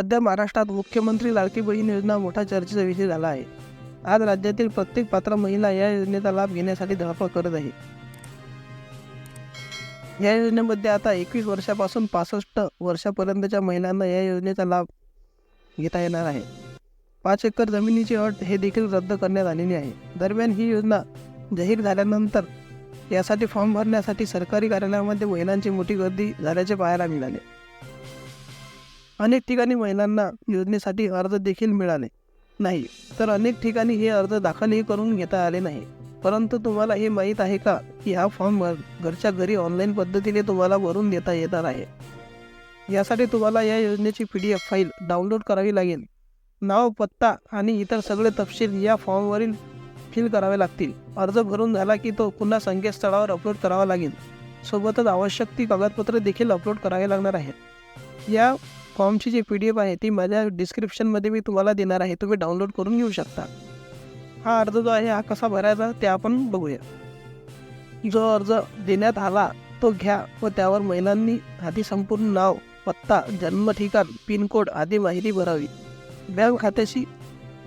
सध्या महाराष्ट्रात मुख्यमंत्री लाडकी बहीण योजना मोठा चर्चेचा विषय झाला आहे. आज राज्यातील प्रत्येक पात्र महिला या योजनेचा लाभ घेण्यासाठी धडपड करत आहे. या योजनेमध्ये आता एकवीस वर्षापासून पासष्ट वर्षापर्यंतच्या महिलांना या योजनेचा लाभ घेता येणार आहे. पाच एकर जमिनीची अट हे देखील रद्द करण्यात आलेली आहे. दरम्यान ही योजना जाहीर झाल्यानंतर यासाठी फॉर्म भरण्यासाठी सरकारी कार्यालयामध्ये महिलांची मोठी गर्दी झाल्याचे पाहायला मिळाले. अनेक ठिकाणी महिलांना योजनेसाठी अर्ज देखील मिळाले नाही. तर अनेक ठिकाणी हे अर्ज दाखलही करून घेता आले नाही. परंतु तुम्हाला हे माहीत आहे का की हा फॉर्म भर- घरच्या घरी ऑनलाईन पद्धतीने तुम्हाला भरून देता येणार आहे. यासाठी तुम्हाला या योजनेची P D F file download करावी लागेल. नाव पत्ता आणि इतर सगळे तपशील या फॉर्मवरील फिल करावे लागतील. अर्ज भरून झाला की तो पुन्हा संकेतस्थळावर अपलोड करावा लागेल. सोबतच आवश्यक ती कागदपत्रे देखील अपलोड करावी लागणार आहेत. या फॉर्मची जी पी डी एफ आहे ती माझ्या डिस्क्रिप्शनमध्ये मी तुम्हाला देणार आहे. तुम्ही डाउनलोड करून घेऊ शकता. हा अर्ज जो आहे हा कसा भरायचा ते आपण बघूया. जो अर्ज देण्यात आला तो घ्या व त्यावर महिलांनी आधी संपूर्ण नाव पत्ता जन्म ठिकाण पिनकोड आदी माहिती भरावी. बँक खात्याशी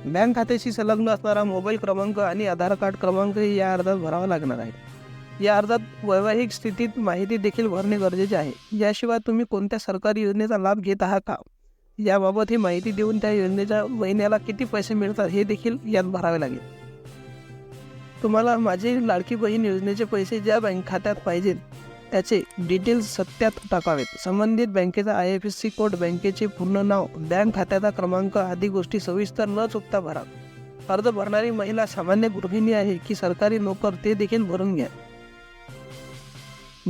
बँक खात्याशी संलग्न असणारा मोबाईल क्रमांक आणि आधार कार्ड क्रमांकही या अर्जात भरावा लागणार आहे. या अर्जात वैवाहिक स्थितीत माहिती देखील भरणे गरजेचे आहे. याशिवाय तुम्ही कोणत्या सरकारी योजनेचा लाभ घेत आहात का? याबाबत ही माहिती देऊन त्या योजनेच्या महिन्याला किती पैसे मिळतात हे देखील यात भरावे लागेल. तुम्हाला माझे लाडकी बहीण योजनेचे पैसे ज्या बँक खात्यात पाहिजेत त्याचे डिटेल्स सत्यात टाकावेत. संबंधित बँकेचा I F S C code बँकेचे पूर्ण नाव बँक खात्याचा क्रमांक आदी गोष्टी सविस्तर न चुकता भरा. अर्ज भरणारी महिला सामान्य गृहिणी आहे की सरकारी नोकर ते देखील भरून घ्या.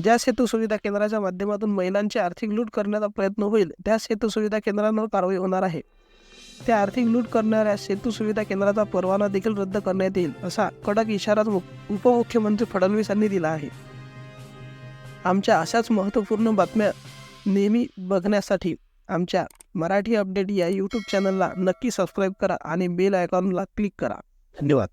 ज्या सेतू सुविधा केंद्राच्या माध्यमातून महिलांची आर्थिक लूट करण्याचा प्रयत्न होईल त्या सेतू सुविधा केंद्रांवर कारवाई होणार आहे. त्या आर्थिक लूट करणाऱ्या सेतू सुविधा केंद्राचा परवाना देखील रद्द करण्यात येईल असा कडक इशारा उपमुख्यमंत्री फडणवीस यांनी दिला आहे. आमच्या अशाच महत्त्वपूर्ण बातम्या नेहमी बघण्यासाठी आमच्या मराठी अपडेट या यूट्यूब चॅनलला नक्की सबस्क्राईब करा आणि बेल आयकॉनला क्लिक करा. धन्यवाद.